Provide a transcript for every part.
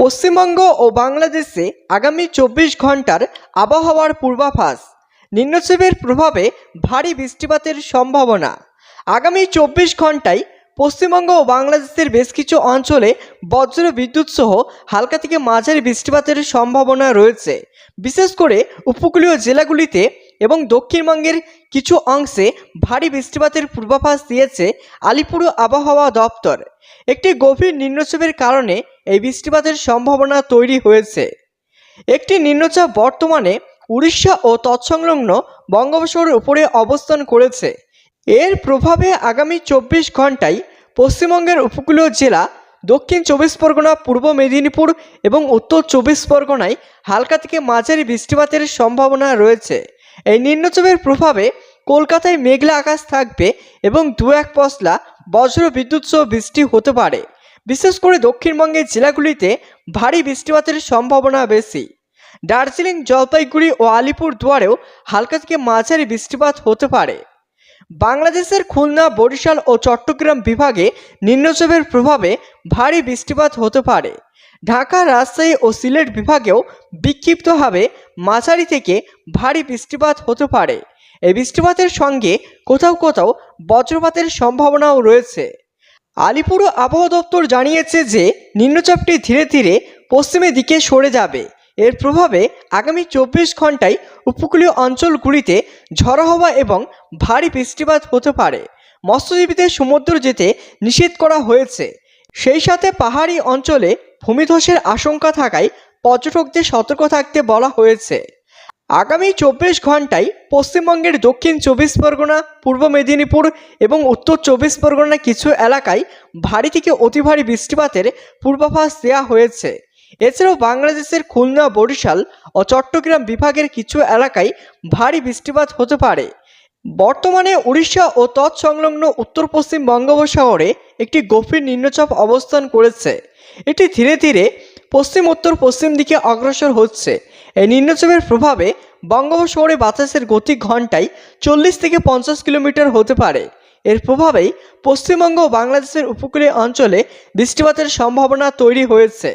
পশ্চিমবঙ্গ ও বাংলাদেশে আগামী চব্বিশ ঘণ্টার আবহাওয়ার পূর্বাভাস। নিম্নচাপের প্রভাবে ভারী বৃষ্টিপাতের সম্ভাবনা। আগামী চব্বিশ ঘন্টায় পশ্চিমবঙ্গ ও বাংলাদেশের বেশ কিছু অঞ্চলে বজ্র বিদ্যুৎ সহ হালকা থেকে মাঝারি বৃষ্টিপাতের সম্ভাবনা রয়েছে। বিশেষ করে উপকূলীয় জেলাগুলিতে এবং দক্ষিণবঙ্গের কিছু অংশে ভারী বৃষ্টিপাতের পূর্বাভাস দিয়েছে আলিপুর আবহাওয়া দপ্তর। একটি গভীর নিম্নচাপের কারণে এই বৃষ্টিপাতের সম্ভাবনা তৈরি হয়েছে। একটি নিম্নচাপ বর্তমানে উড়িষ্যা ও তৎসংলগ্ন বঙ্গোপসাগরের উপরে অবস্থান করেছে। এর প্রভাবে আগামী চব্বিশ ঘন্টায় পশ্চিমবঙ্গের উপকূলীয় জেলা, দক্ষিণ চব্বিশ পরগনা, পূর্ব মেদিনীপুর এবং উত্তর চব্বিশ পরগনায় হালকা থেকে মাঝারি বৃষ্টিপাতের সম্ভাবনা রয়েছে। এই নিম্নচাপের প্রভাবে কলকাতায় মেঘলা আকাশ থাকবে এবং দু এক পশলা বজ্র বিদ্যুৎ সহ বৃষ্টি হতে পারে। বিশেষ করে দক্ষিণবঙ্গের জেলাগুলিতে ভারী বৃষ্টিপাতের সম্ভাবনা বেশি। দার্জিলিং, জলপাইগুড়ি ও আলিপুর দুয়ারেও হালকা থেকে মাঝারি বৃষ্টিপাত হতে পারে। বাংলাদেশের খুলনা, বরিশাল ও চট্টগ্রাম বিভাগে নিম্নচাপের প্রভাবে ভারী বৃষ্টিপাত হতে পারে। ঢাকা, রাজশাহী ও সিলেট বিভাগেও বিক্ষিপ্তভাবে মাঝারি থেকে ভারী বৃষ্টিপাত হতে পারে। এই বৃষ্টিপাতের সঙ্গে কোথাও কোথাও বজ্রপাতের সম্ভাবনাও রয়েছে। আলিপুর আবহাওয়া দপ্তর জানিয়েছে যে নিম্নচাপটি ধীরে ধীরে পশ্চিমের দিকে সরে যাবে। এর প্রভাবে আগামী চব্বিশ ঘন্টায় উপকূলীয় অঞ্চলগুলিতে ঝড়ো হওয়া এবং ভারী বৃষ্টিপাত হতে পারে। মৎস্যজীবীদের সমুদ্র যেতে নিষেধ করা হয়েছে। সেই সাথে পাহাড়ি অঞ্চলে ভূমিধসের আশঙ্কা থাকায় পর্যটকদের সতর্ক থাকতে বলা হয়েছে। আগামী চব্বিশ ঘন্টায় পশ্চিমবঙ্গের দক্ষিণ চব্বিশ পরগনা, পূর্ব মেদিনীপুর এবং উত্তর চব্বিশ পরগনা কিছু এলাকায় ভারী থেকে অতি ভারী বৃষ্টিপাতের পূর্বাভাস দেওয়া হয়েছে। এছাড়াও বাংলাদেশের খুলনা, বরিশাল ও চট্টগ্রাম বিভাগের কিছু এলাকায় ভারী বৃষ্টিপাত হতে পারে। বর্তমানে উড়িষ্যা ও তৎসংলগ্ন উত্তর পশ্চিম বঙ্গোপসাগরে একটি গভীর নিম্নচাপ অবস্থান করেছে। এটি ধীরে ধীরে পশ্চিম উত্তর পশ্চিম দিকে অগ্রসর হচ্ছে। এই নিম্নচাপের প্রভাবে বঙ্গোপসাগরে বাতাসের গতি ঘন্টায় চল্লিশ থেকে পঞ্চাশ কিলোমিটার হতে পারে। এর প্রভাবেই পশ্চিমবঙ্গ ও বাংলাদেশের উপকূলীয় অঞ্চলে বৃষ্টিপাতের সম্ভাবনা তৈরি হয়েছে।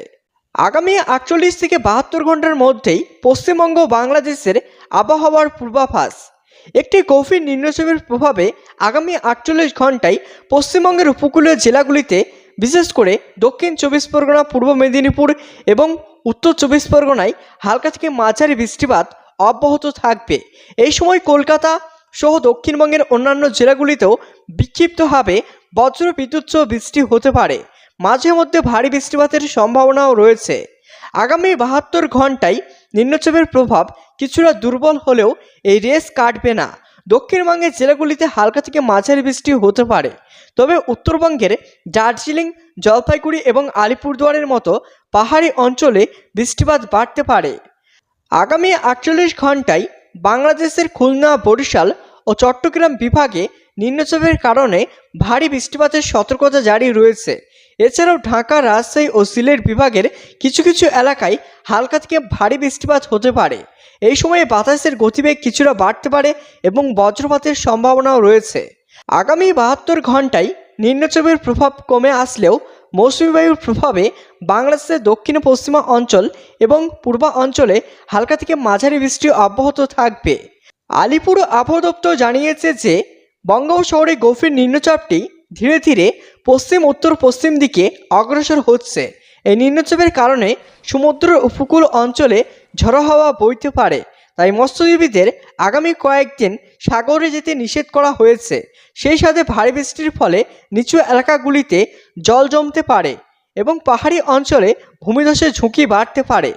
আগামী আটচল্লিশ থেকে বাহাত্তর ঘণ্টার মধ্যেই পশ্চিমবঙ্গ বাংলাদেশের আবহাওয়ার পূর্বাভাস। একটি গভীর নিম্নচাপের প্রভাবে আগামী আটচল্লিশ ঘন্টায় পশ্চিমবঙ্গের উপকূলীয় জেলাগুলিতে, বিশেষ করে দক্ষিণ চব্বিশ পরগনা, পূর্ব মেদিনীপুর এবং উত্তর চব্বিশ পরগনায় হালকা থেকে মাঝারি বৃষ্টিপাত অব্যাহত থাকবে। এই সময় কলকাতা সহ দক্ষিণবঙ্গের অন্যান্য জেলাগুলিতেও বিক্ষিপ্তভাবে বজ্র বিদ্যুৎ বৃষ্টি হতে পারে। মাঝে মধ্যে ভারী বৃষ্টিপাতের সম্ভাবনাও রয়েছে। আগামী বাহাত্তর ঘন্টায় নিম্নচাপের প্রভাব কিছুটা দুর্বল হলেও এই রেস কাটবে না। দক্ষিণবঙ্গের জেলাগুলিতে হালকা থেকে মাঝারি বৃষ্টি হতে পারে। তবে উত্তরবঙ্গের দার্জিলিং, জলপাইগুড়ি এবং আলিপুরদুয়ারের মতো পাহাড়ি অঞ্চলে বৃষ্টিপাত বাড়তে পারে। আগামী আটচল্লিশ ঘন্টায় বাংলাদেশের খুলনা, বরিশাল ও চট্টগ্রাম বিভাগে নিম্নচাপের কারণে ভারী বৃষ্টিপাতের সতর্কতা জারি রয়েছে। এছাড়াও ঢাকা, রাজশাহী ও সিলেট বিভাগের কিছু কিছু এলাকায় হালকা থেকে ভারী বৃষ্টিপাত হতে পারে। এই সময়ে বাতাসের গতিবেগ কিছুটা বাড়তে পারে এবং বজ্রপাতের সম্ভাবনাও রয়েছে। আগামী বাহাত্তর ঘন্টায় নিম্নচাপের প্রভাব কমে আসলেও মৌসুমী বায়ুর প্রভাবে বাংলাদেশের দক্ষিণ পশ্চিমা অঞ্চল এবং পূর্বা অঞ্চলে হালকা থেকে মাঝারি বৃষ্টি অব্যাহত থাকবে। আলিপুর আবহাওয়া দপ্তর জানিয়েছে যে, বঙ্গোপসাগরে গভীর নিম্নচাপটি ধীরে ধীরে পশ্চিম, উত্তর পশ্চিম দিকে অগ্রসর হচ্ছে। এই নিম্নচাপের কারণে সমুদ্র উপকূল অঞ্চলে ঝড়ো হাওয়া বইতে পারে। তাই মৎস্যজীবীদের আগামী কয়েকদিন সাগরে যেতে নিষেধ করা হয়েছে। সেই সাথে ভারী বৃষ্টির ফলে নিচু এলাকাগুলিতে জল জমতে পারে এবং পাহাড়ি অঞ্চলে ভূমিধসের ঝুঁকি বাড়তে পারে।